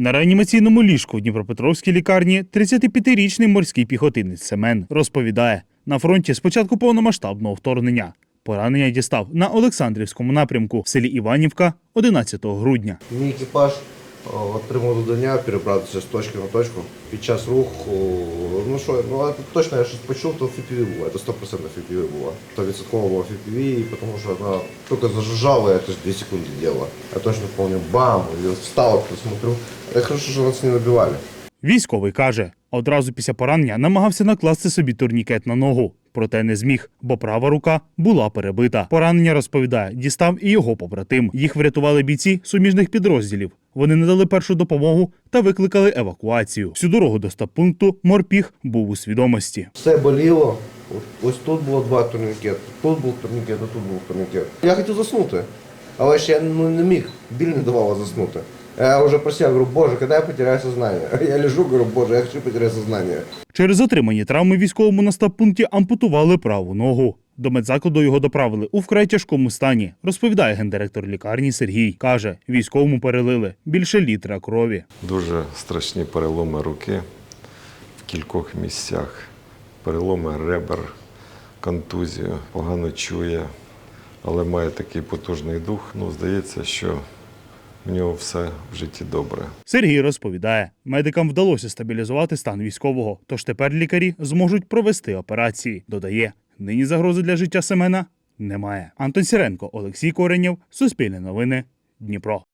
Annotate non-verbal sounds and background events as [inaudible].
На реанімаційному ліжку в Дніпропетровській лікарні 35-річний морський піхотинець Семен розповідає, на фронті спочатку повномасштабного вторгнення поранення дістав на Олександрівському напрямку в селі Іванівка 11 грудня. Мій екіпаж отримав завдання перебратися з точки на точку. Під час руху, ну що, ну а точно я щось почув, то FPV було, це 100% FPV було. 100% було FPV, тому що вона тільки зажужжала, я теж 2 секунди делала. Я точно помню, бам, і встав, посмотрю. Я хорошо, що нас не набивали. Військовий каже, одразу після поранення намагався накласти собі турнікет на ногу, проте не зміг, бо права рука була перебита. Поранення розповідає, дістав і його побратим. Їх врятували бійці суміжних підрозділів. Вони надали першу допомогу та викликали евакуацію. Всю дорогу до стаб-пункту морпіг був у свідомості. Все боліло. Ось тут було два турнікети, тут був турнікет, а тут був турнікет. Я хотів заснути, але ще я ну, не міг, біль не давала заснути. Я вже просив, говорю, боже, коли я потеряю сознание? [laughs] Я лежу, говорю, боже, я хочу потеряти сознание. Через отримані травми військовому на стаб-пункті ампутували праву ногу. До медзакладу його доправили у вкрай тяжкому стані, розповідає гендиректор лікарні Сергій. Каже, військовому перелили більше літра крові. Дуже страшні переломи руки в кількох місцях. Переломи ребер, контузію, погано чує, але має такий потужний дух. Ну, здається, що в нього все в житті добре. Сергій розповідає, медикам вдалося стабілізувати стан військового, тож тепер лікарі зможуть провести операції. Додає, нині загрози для життя Семена немає. Антон Сіренко, Олексій Коренєв, Суспільне новини, Дніпро.